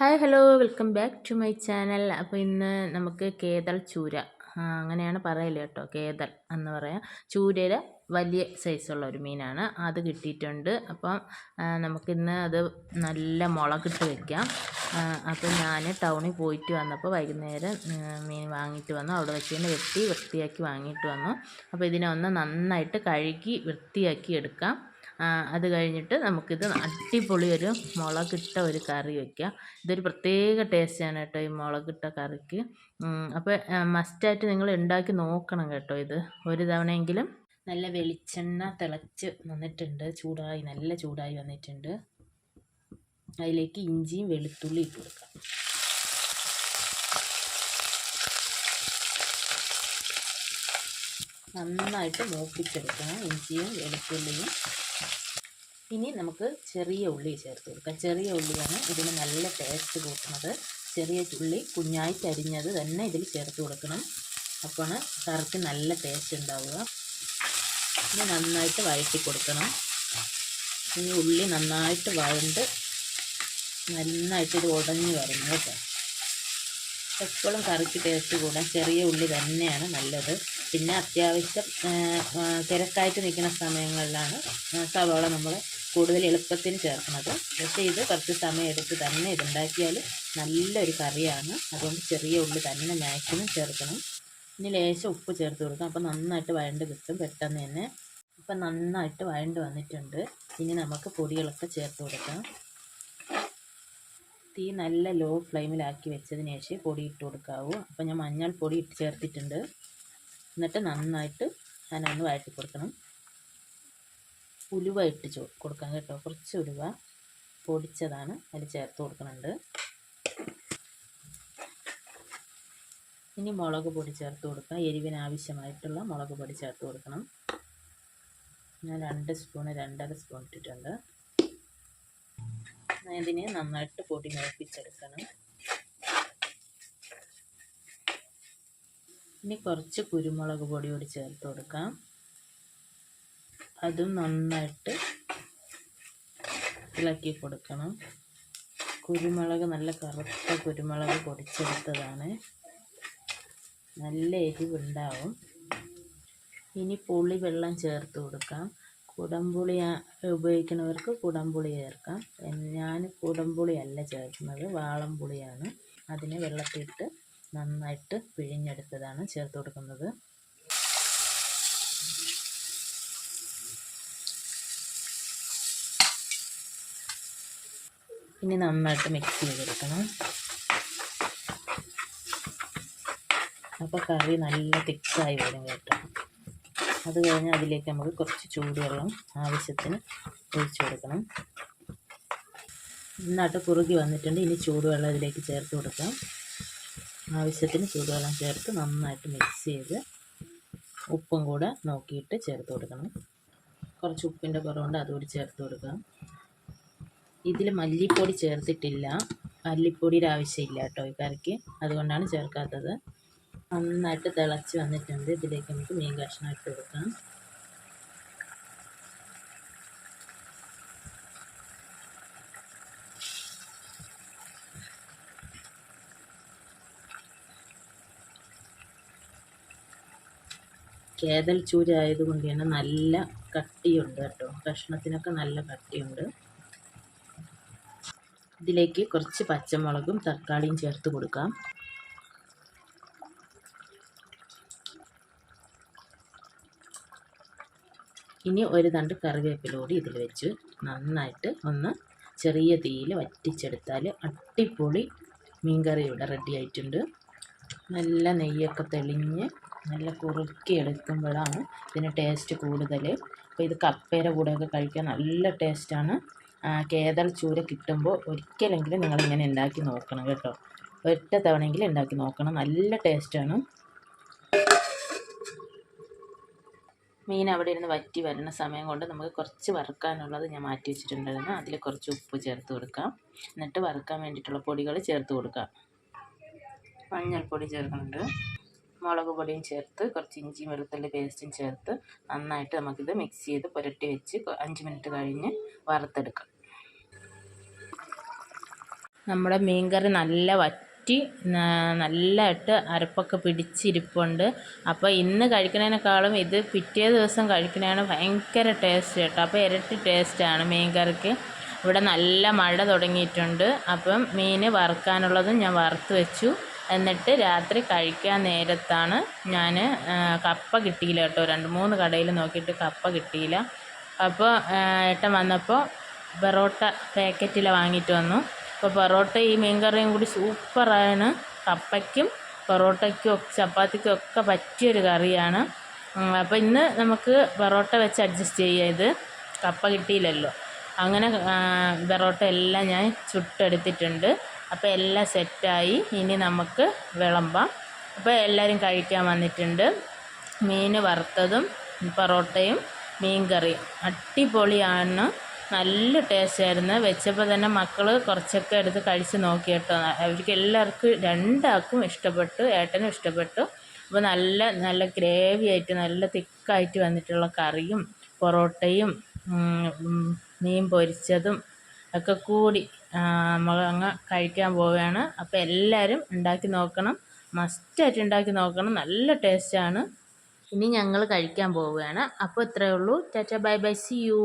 Hi hello welcome back to my channel അപ്പോൾ ഇന്ന് നമുക്ക് കേതൽ ചൂര. അങ്ങനെയാണ് പറയൽ കേട്ടോ. കേതൽ എന്ന് പറയാം. ചൂരയുടെ വലിയ സൈസുള്ള ഒരു മീനാണ്. അത് കിട്ടിയിട്ടുണ്ട്. അപ്പം നമുക്കിന്ന് അത് നല്ല മുളകിട്ട് വെക്കാം. അപ്പോൾ ഞാൻ ടൗണിൽ പോയിട്ട് വന്നപ്പോൾ വൈകുന്നേരം മീൻ വാങ്ങിയിട്ട് വന്നു. അവിടെ വെച്ച് തന്നെ വെട്ടി വൃത്തിയാക്കി വാങ്ങിയിട്ട് വന്നു. അപ്പോൾ ഇതിനെ ഒന്ന് നന്നായിട്ട് കഴുകി വൃത്തിയാക്കി എടുക്കാം. അത് കഴിഞ്ഞിട്ട് നമുക്കിത് അടിപൊളി ഒരു മുളകിട്ട ഒരു കറി വയ്ക്കാം ഇതൊരു പ്രത്യേക ടേസ്റ്റാണ് കേട്ടോ ഈ മുളകിട്ട കറിക്ക്. അപ്പോൾ മസ്റ്റായിട്ട് നിങ്ങൾ ഉണ്ടാക്കി നോക്കണം കേട്ടോ ഇത്. ഒരു തവണയെങ്കിലും നല്ല വെളിച്ചെണ്ണ തിളച്ച് വന്നിട്ടുണ്ട്. ചൂടായി നല്ല ചൂടായി വന്നിട്ടുണ്ട്. അതിലേക്ക് ഇഞ്ചിയും വെളുത്തുള്ളി ഇട്ട് കൊടുക്കാം. നന്നായിട്ട് മൂപ്പിച്ചെടുക്കണം. ഇഞ്ചിയും വെളുത്തുള്ളിയും. ഇനി നമുക്ക് ചെറിയ ഉള്ളി ചേർത്ത് കൊടുക്കാം. ചെറിയ ഉള്ളിയാണ് ഇതിന് നല്ല ടേസ്റ്റ് കൂട്ടുന്നത്. ചെറിയ ഉള്ളി കുഞ്ഞായി അരിഞ്ഞത് തന്നെ ഇതിൽ ചേർത്ത് കൊടുക്കണം. അപ്പോൾ കറിക്ക് നല്ല ടേസ്റ്റ് ഉണ്ടാവുക. ഇനി നന്നായിട്ട് വഴറ്റി കൊടുക്കണം. ഇനി ഉള്ളി നന്നായിട്ട് വഴണ്ട് നന്നായിട്ട് ഇത് ഉടഞ്ഞ് വരണം കേട്ടോ. എപ്പോഴും കറിക്ക് ടേസ്റ്റ് കൂടാൻ ചെറിയ ഉള്ളി തന്നെയാണ് നല്ലത്. പിന്നെ അത്യാവശ്യം തിരക്കായിട്ട് നിൽക്കുന്ന സമയങ്ങളിലാണ് സവാള നമ്മൾ കൂടുതൽ എളുപ്പത്തിന് ചേർക്കുന്നത്. പക്ഷേ ഇത് കുറച്ച് സമയം എടുത്ത് തന്നെ ഇതുണ്ടാക്കിയാൽ നല്ലൊരു കറിയാണ്. അതുകൊണ്ട് ചെറിയ ഉള്ളി തന്നെ മാക്സിമം ചേർക്കണം. ഇനി ലേശം ഉപ്പ് ചേർത്ത് കൊടുക്കാം അപ്പോൾ നന്നായിട്ട് വഴണ്ട് കിട്ടും പെട്ടെന്ന് തന്നെ. അപ്പം നന്നായിട്ട് വഴണ്ട് വന്നിട്ടുണ്ട്. ഇനി നമുക്ക് പൊടികളൊക്കെ ചേർത്ത് കൊടുക്കാം തീ നല്ല ലോ ഫ്ലെയിമിലാക്കി വെച്ചതിന് ശേഷം പൊടി ഇട്ട് കൊടുക്കാവൂ. അപ്പോൾ ഞാൻ മഞ്ഞൾപ്പൊടി ഇട്ട് ചേർത്തിട്ടുണ്ട്. എന്നിട്ട് നന്നായിട്ട് ഞാനൊന്ന് വഴറ്റി കൊടുക്കണം. ഉലുവ ഇട്ട് ചോ കൊടുക്കാം കേട്ടോ. കുറച്ച് ഉലുവ പൊടിച്ചതാണ് അതിൽ ചേർത്ത് കൊടുക്കുന്നുണ്ട്. ഇനി മുളക് പൊടി ചേർത്ത് കൊടുക്കാം എരിവിന് ആവശ്യമായിട്ടുള്ള മുളക് പൊടി ചേർത്ത് കൊടുക്കണം. ഞാൻ രണ്ട് സ്പൂണ് രണ്ടര സ്പൂൺ ഇട്ടിട്ടുണ്ട്. ഇതിനെ നന്നായിട്ട് പൊടി മൂപ്പിച്ചെടുക്കണം. ഇനി കുറച്ച് കുരുമുളക് പൊടി കൂടി ചേർത്ത് കൊടുക്കാം. അതും നന്നായിട്ട് ഇളക്കി കൊടുക്കണം. കുരുമുളക് നല്ല കറുത്ത കുരുമുളക് പൊടിച്ചെടുത്തതാണ്. നല്ല എരിവുണ്ടാവും. ഇനി പുളി വെള്ളം ചേർത്ത് കൊടുക്കാം. കുടംപുളി ഉപയോഗിക്കുന്നവർക്ക് കുടംപുളി ചേർക്കാം. ഞാൻ കുടംപുളിയല്ല ചേർക്കുന്നത് വാളംപുളിയാണ്. അതിനെ വെള്ളത്തിലിട്ട് നന്നായിട്ട് പിഴിഞ്ഞെടുത്തതാണ് ചേർത്ത് കൊടുക്കുന്നത്. ഇനി നന്നായിട്ട് മിക്സ് ചെയ്തെടുക്കണം. അപ്പോൾ കറി നല്ല തിക്കായി വരും കേട്ടോ. അത് കഴിഞ്ഞ് അതിലേക്ക് നമുക്ക് കുറച്ച് ചൂടുവെള്ളം ആവശ്യത്തിന് ഒഴിച്ചു കൊടുക്കണം. നന്നായിട്ട് കുറുകി വന്നിട്ടുണ്ട്. ഇനി ചൂടുവെള്ളം ഇതിലേക്ക് ചേർത്ത് കൊടുക്കാം. ആവശ്യത്തിന് ചൂടുവെള്ളം ചേർത്ത് നന്നായിട്ട് മിക്സ് ചെയ്ത് ഉപ്പും കൂടെ നോക്കിയിട്ട് ചേർത്ത് കൊടുക്കണം. കുറച്ച് ഉപ്പിന്റെ കുറവുണ്ട് അതുകൂടി ചേർത്ത് കൊടുക്കാം. ഇതിൽ മല്ലിപ്പൊടി ചേർത്തിട്ടില്ല. മല്ലിപ്പൊടിയുടെ ആവശ്യമില്ല കേട്ടോ ഈ കറിക്ക്. അതുകൊണ്ടാണ് ചേർക്കാത്തത്. നന്നായിട്ട് തിളച്ച് വന്നിട്ടുണ്ട്. ഇതിലേക്ക് നമുക്ക് മീൻ കഷ്ണം ഇട്ട് കൊടുക്കാം. കേതൽ ചൂര ആയതുകൊണ്ട് തന്നെ നല്ല കട്ടിയുണ്ട് കേട്ടോ. കഷ്ണത്തിനൊക്കെ നല്ല കട്ടിയുണ്ട്. ഇതിലേക്ക് കുറച്ച് പച്ചമുളകും തക്കാളിയും ചേർത്ത് കൊടുക്കാം. ഇനി ഒരു തണ്ട് കറിവേപ്പില കൂടി ഇതിൽ വെച്ച് നന്നായിട്ട് ഒന്ന് ചെറിയ തീയിൽ വറ്റിച്ചെടുത്താൽ അടിപൊളി മീൻകറി ഇവിടെ റെഡി ആയിട്ടുണ്ട്. നല്ല നെയ്യൊക്കെ തെളിഞ്ഞ് നല്ല കുറുക്കി എടുക്കുമ്പോഴാണ് ഇതിന് ടേസ്റ്റ് കൂടുതൽ അപ്പോൾ ഇത് കപ്പയുടെ കൂടെയൊക്കെ കഴിക്കാൻ നല്ല ടേസ്റ്റാണ് കേതൽ ചൂര കിട്ടുമ്പോൾ ഒരിക്കലെങ്കിലും നിങ്ങളിങ്ങനെ ഉണ്ടാക്കി നോക്കണം കേട്ടോ. ഒറ്റ തവണയെങ്കിലും ഉണ്ടാക്കി നോക്കണം. നല്ല ടേസ്റ്റാണ് മീൻ അവിടെ ഇരുന്ന് വറ്റി വരുന്ന സമയം കൊണ്ട് നമുക്ക് കുറച്ച് വറുക്കാനുള്ളത് ഞാൻ മാറ്റി വെച്ചിട്ടുണ്ടായിരുന്നു. അതിൽ കുറച്ച് ഉപ്പ് ചേർത്ത് കൊടുക്കാം. എന്നിട്ട് വറുക്കാൻ വേണ്ടിയിട്ടുള്ള പൊടികൾ ചേർത്ത് കൊടുക്കാം. മഞ്ഞൾപ്പൊടി ചേർക്കുന്നുണ്ട്. മുളക് പൊടിയും ചേർത്ത് കുറച്ച് ഇഞ്ചി വെളുത്തുള്ളി പേസ്റ്റും ചേർത്ത് നന്നായിട്ട് നമുക്കിത് മിക്സ് ചെയ്ത് പുരട്ടി വെച്ച് അഞ്ച് മിനിറ്റ് കഴിഞ്ഞ് വറുത്തെടുക്കാം. നമ്മുടെ മീൻകറി നല്ല വറ്റി നല്ല നല്ലതായിട്ട് അരപ്പൊക്കെ പിടിച്ചിരിപ്പുണ്ട്. അപ്പോൾ ഇന്ന് കഴിക്കുന്നതിനേക്കാളും ഇത് പിറ്റേ ദിവസം കഴിക്കുന്നതാണ് ഭയങ്കര ടേസ്റ്റ് കേട്ടോ. അപ്പോൾ ഇരട്ടി ടേസ്റ്റാണ് മീൻകറിക്ക്. ഇവിടെ നല്ല മഴ തുടങ്ങിയിട്ടുണ്ട്. അപ്പം മീൻ വറുക്കാനുള്ളതും ഞാൻ വറുത്ത് വെച്ചു. എന്നിട്ട് രാത്രി കഴിക്കാൻ നേരത്താണ് ഞാൻ കപ്പ കിട്ടിയില്ല കേട്ടോ. രണ്ട് മൂന്ന് കടയിൽ നോക്കിയിട്ട് കപ്പ കിട്ടിയില്ല. അപ്പോൾ ഏട്ടൻ വന്നപ്പോൾ പൊറോട്ട പാക്കറ്റിൽ വാങ്ങിയിട്ട് വന്നു. അപ്പോൾ പൊറോട്ട ഈ മീൻകറിയും കൂടി സൂപ്പറാണ്. കപ്പയ്ക്കും പൊറോട്ടയ്ക്കും ചപ്പാത്തിക്കും ഒക്കെ പറ്റിയൊരു കറിയാണ്. അപ്പോൾ ഇന്ന് നമുക്ക് പൊറോട്ട വെച്ച് അഡ്ജസ്റ്റ് ചെയ്യുക ഇത് കപ്പ കിട്ടിയില്ലല്ലോ. അങ്ങനെ പൊറോട്ട എല്ലാം ഞാൻ ചുട്ടെടുത്തിട്ടുണ്ട്. അപ്പോൾ എല്ലാം സെറ്റായി. ഇനി നമുക്ക് വിളമ്പാം. അപ്പോൾ എല്ലാവരും കഴിക്കാൻ വന്നിട്ടുണ്ട്. മീൻ വറുത്തതും പൊറോട്ടയും മീൻ കറിയും അടിപൊളിയാണ്. നല്ല ടേസ്റ്റ് ആയിരുന്നു. വെച്ചപ്പോൾ തന്നെ മക്കൾ കുറച്ചൊക്കെ എടുത്ത് കഴിച്ച് നോക്കി കേട്ടോ അവർക്ക് എല്ലാവർക്കും രണ്ടാൾക്കും ഇഷ്ടപ്പെട്ടു ഏട്ടനും ഇഷ്ടപ്പെട്ടു. അപ്പോൾ നല്ല നല്ല ഗ്രേവി ആയിട്ട് നല്ല തിക്കായിട്ട് വന്നിട്ടുള്ള കറിയും പൊറോട്ടയും മീൻ പൊരിച്ചതും ഒക്കെ കൂടി അങ്ങ് കഴിക്കാൻ പോവുകയാണ്. അപ്പോൾ എല്ലാവരും ഉണ്ടാക്കി നോക്കണം. മസ്റ്റായിട്ട് ഉണ്ടാക്കി നോക്കണം. നല്ല ടേസ്റ്റാണ് ഇനി ഞങ്ങൾ കഴിക്കാൻ പോവുകയാണ്. അപ്പോൾ ഇത്രയേ ഉള്ളൂ. Tata bye bye. See you